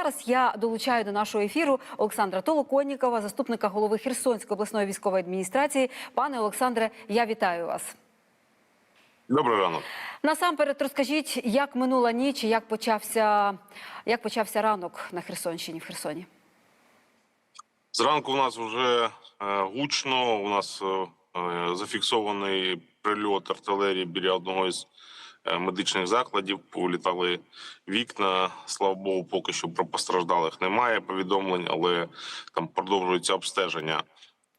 Зараз я долучаю до нашого ефіру Олександра Толоконнікова, заступника голови Херсонської обласної військової адміністрації. Пане Олександре, я вітаю вас. Добрий ранок. Насамперед, розкажіть, як минула ніч, і як почався, як почався ранок на Херсонщині в Херсоні. Зранку у нас вже е, гучно. У нас е, зафіксований прильот артилерії біля одного із медичних закладів. Політали вікна. Слава Богу, поки що про постраждалих немає повідомлень, але там продовжується обстеження.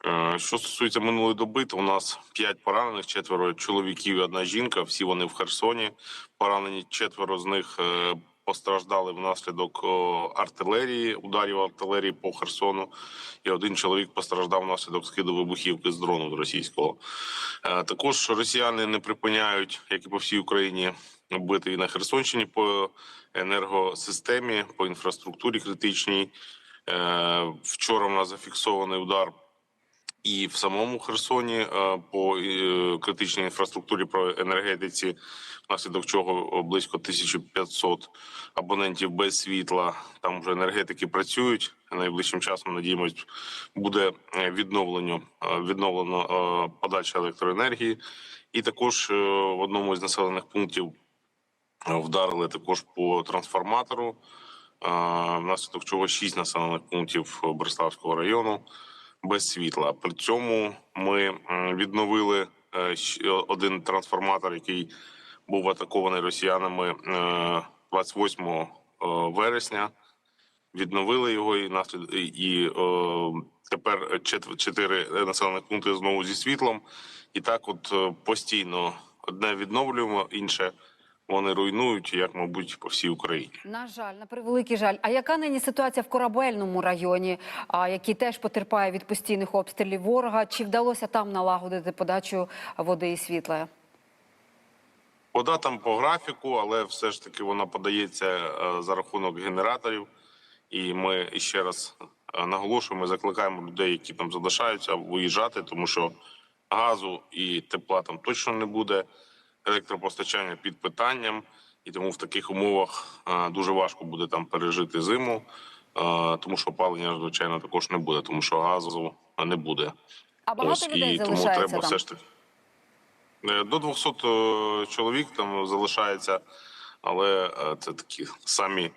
Е, Що стосується минулої доби, то у нас п'ять поранених, четверо чоловіків і одна жінка. Всі вони в Херсоні. Поранені четверо з них е, постраждали внаслідок артилерії, ударів артилерії по Херсону. І один чоловік постраждав внаслідок скиду вибухівки з дрону російського. Е, Також росіяни не припиняють, як і по всій Україні, бити і на Херсонщині по енергосистемі, по інфраструктурі критичній. Е, Вчора в нас зафіксований удар і в самому Херсоні е, по е, критичній інфраструктурі про енергетиці, внаслідок чого близько 1500 абонентів без світла. Там вже енергетики працюють. Найближчим часом надіємось, буде е, відновлено е, відновлено е, подача електроенергії, і також е, в одному із населених пунктів е, вдарили також по трансформатору. е, Внаслідок чого шість населених пунктів Берславського району без світла. При цьому ми відновили е, один трансформатор, який був атакований росіянами е, 28 е, вересня. Відновили його і наслід і, е, тепер чотири населених пункти знову зі світлом. І так, от е, постійно одне відновлюємо, інше вони руйнують, як мабуть, по всій Україні. На жаль, на превеликий жаль. А яка нині ситуація в корабельному районі, який теж потерпає від постійних обстрілів ворога? Чи вдалося там налагодити подачу води і світла? Вода там по графіку, але все ж таки вона подається е, за рахунок генераторів. І ми ще раз е, наголошуємо, закликаємо людей, які там залишаються, виїжджати, тому що газу і тепла там точно не буде. Електропостачання під питанням, і тому в таких умовах е, дуже важко буде там пережити зиму, е, тому що опалення, звичайно, також не буде, тому що газу не буде. А багато людей і тому треба там? все ж таки. Е, До 200 е, чоловік там залишається, але е, це такі самі,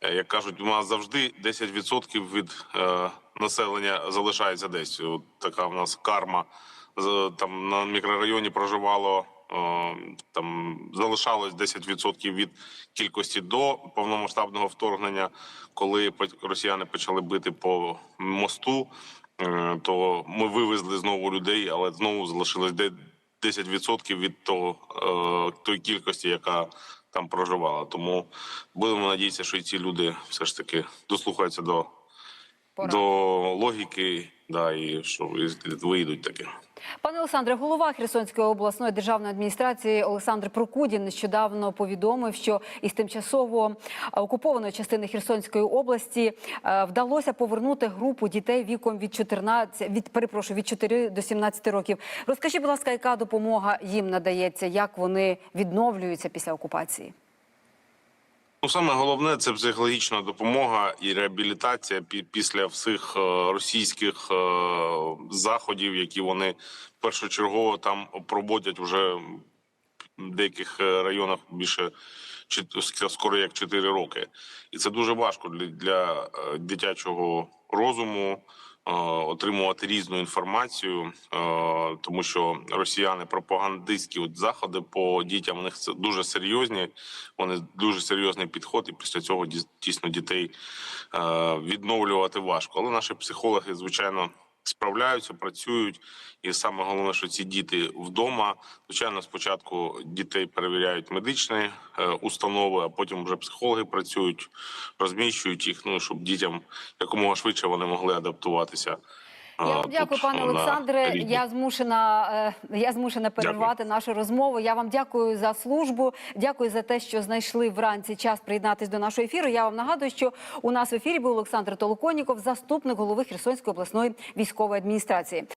е, як кажуть, у нас завжди 10% від е, населення залишається десь. От така в нас карма. Там на мікрорайоні проживало е, там залишалось 10% від кількості до повномасштабного вторгнення, коли росіяни почали бити по мосту. е, То ми вивезли знову людей, але знову залишилось де 10% від того е, тої кількості, яка там проживала. Тому будемо надіятися, що і ці люди все ж таки дослухаються до, до логіки, да, і що вийдуть таки. Пане Олександре, голова Херсонської обласної державної адміністрації Олександр Прокудін нещодавно повідомив, що із тимчасово окупованої частини Херсонської області е, вдалося повернути групу дітей віком від 14, від перепрошую, від 4 до 17 років. Розкажіть, будь ласка, яка допомога їм надається, як вони відновлюються після окупації? Ну, саме головне це психологічна допомога і реабілітація після всіх е, російських е, заходів, які вони першочергово там проводять вже в деяких е, районах більше скоро як 4 роки. І це дуже важко для, для дитячого розуму отримувати різну інформацію, е, тому що росіяни пропагандистські от заходи по дітям у них це дуже серйозні. Вони дуже серйозний підход, і після цього дійсно дітей е, відновлювати важко. Але наші психологи, звичайно. Справляються, працюють, і саме головне, що ці діти вдома. Звичайно, спочатку дітей перевіряють медичні е, установи, а потім вже психологи працюють, розміщують їх. Ну щоб дітям якомога швидше вони могли адаптуватися. Я вам дякую, пане Олександре. Я змушена, е, я змушена перервати нашу розмову. Я вам дякую за службу. Дякую за те, що знайшли вранці час приєднатись до нашого ефіру. Я вам нагадую, що у нас в ефірі був Олександр Толоконіков, заступник голови Херсонської обласної військової адміністрації.